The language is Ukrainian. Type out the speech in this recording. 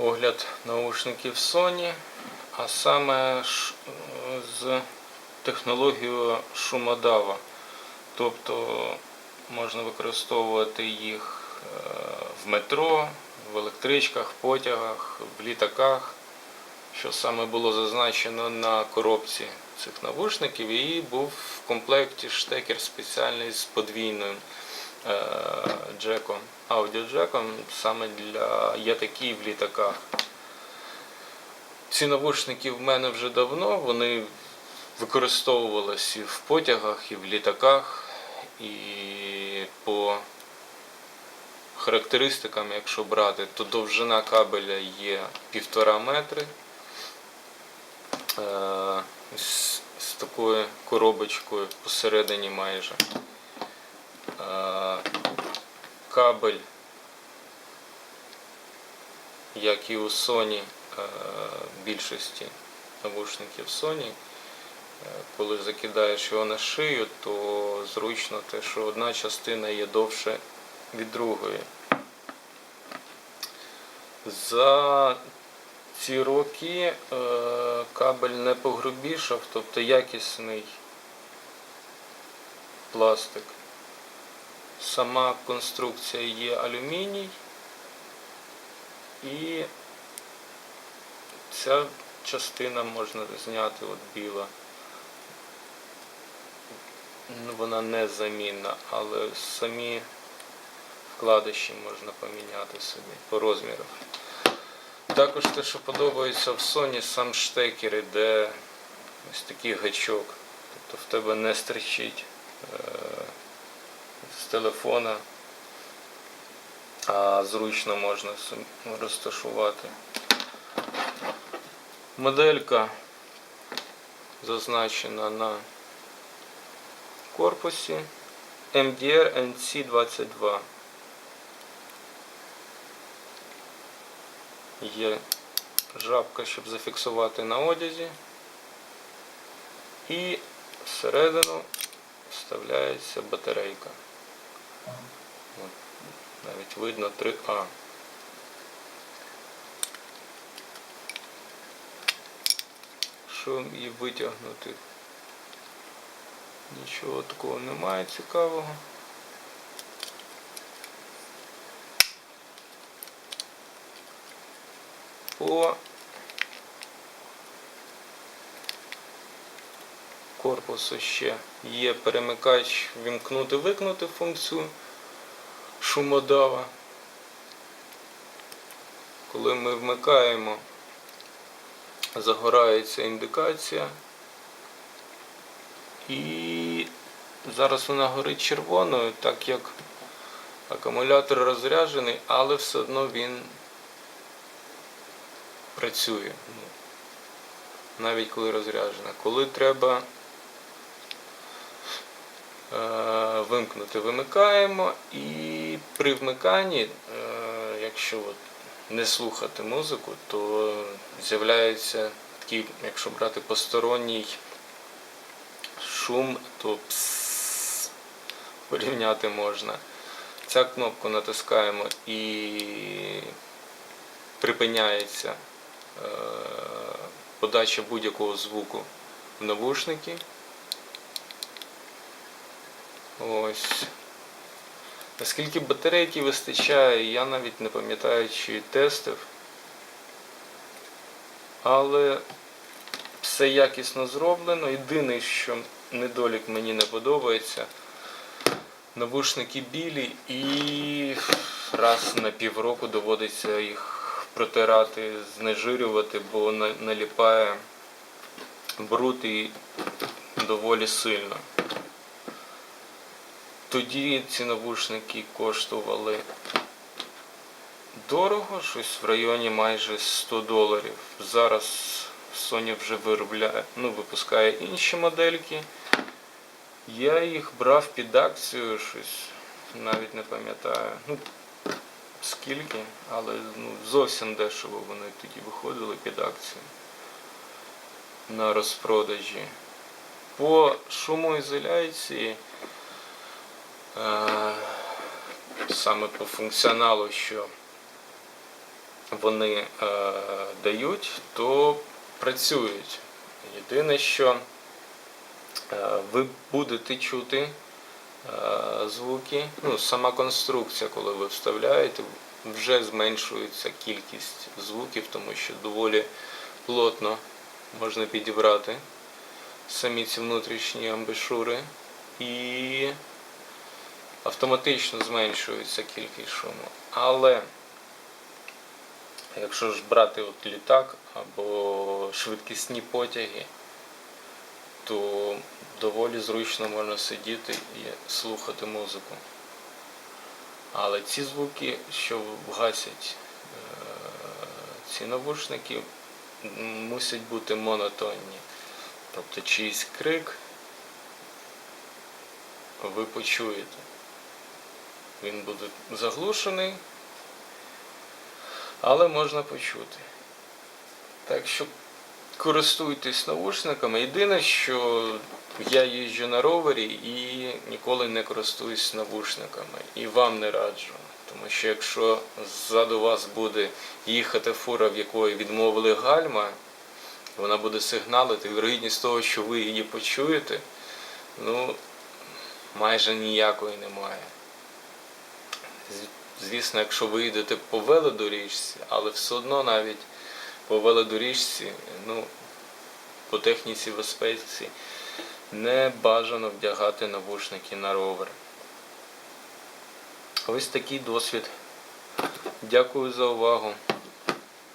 огляд наушників Sony, а саме з технологією шумодава. Тобто можна використовувати їх е, в метро, в електричках, потягах, в літаках, що саме було зазначено на коробці цих навушників, і був в комплекті штекер спеціальний з подвійним е, джеком, аудіоджеком, саме для є такі в літаках. Ці навушники в мене вже давно, вони використовувалися і в потягах, і в літаках, і по характеристикам, якщо брати, то довжина кабеля є півтора метри. Е, з такою коробочкою посередині майже. Кабель, як і у Sony, е, більшості навушників Sony, е, коли закидаєш його на шию, то зручно те, що одна частина є довше від другої. За ці роки е, кабель не погрубішав, тобто якісний пластик. Сама конструкція є алюміній і ця частина можна зняти от біла. Вона не замінна, але самі вкладиші можна поміняти собі по розмірах. Також те, що подобається в Sony, сам штекер іде ось такий гачок. Тобто в тебе не стрічить е, з телефона, а зручно можна розташувати. Моделька зазначена на корпусі MDR NC22. Є жабка, щоб зафіксувати на одязі. І всередину вставляється батарейка. Навіть видно 3А. Що її витягнути? Нічого такого немає цікавого. По корпусу ще є перемикач вімкнути-викнути функцію шумодава. Коли ми вмикаємо, загорається індикація. І зараз вона горить червоною, так як акумулятор розряджений, але все одно він працює. Ну, навіть коли розряджена. Коли треба вимкнути, вимикаємо і при вмиканні, е, якщо от не слухати музику, то з'являється такий, якщо брати посторонній шум, то пс, порівняти можна. Ця кнопку натискаємо і припиняється е, подача будь-якого звуку в навушники. Ось. Наскільки батарейки вистачає, я навіть не пам'ятаю, чи тестив. Але все якісно зроблено. Єдине, що недолік мені не подобається. Навушники білі і раз на півроку доводиться їх протирати, знежирювати, бо наліпає бруд і доволі сильно. Тоді ці навушники коштували дорого, щось в районі майже 100 доларів. Зараз Sony вже виробляє, ну, випускає інші модельки. Я їх брав під акцію щось, навіть не пам'ятаю. Ну, скільки, але ну, зовсім дешево вони тоді виходили під акцію на розпродажі. По шумоізоляції, саме по функціоналу, що вони е, дають, то працюють. Єдине, що е, ви будете чути е, звуки, ну, сама конструкція, коли ви вставляєте, вже зменшується кількість звуків, тому що доволі плотно можна підібрати самі ці внутрішні амбушури і автоматично зменшується кількість шуму. Але якщо ж брати от літак або швидкісні потяги, то доволі зручно можна сидіти і слухати музику. Але ці звуки, що вгасять е, ці навушники, мусять бути монотонні. Тобто чийсь крик ви почуєте. Він буде заглушений, але можна почути. Так що користуйтесь навушниками. Єдине, що я їжджу на ровері і ніколи не користуюсь навушниками. І вам не раджу. Тому що якщо ззаду вас буде їхати фура, в якої відмовили гальма, вона буде сигналити, вірогідність того, що ви її почуєте, ну, майже ніякої немає. Звісно, якщо ви йдете по велодоріжці, але все одно навіть по велодоріжці, ну, по техніці безпеці, не бажано вдягати навушники на ровер. Ось такий досвід. Дякую за увагу.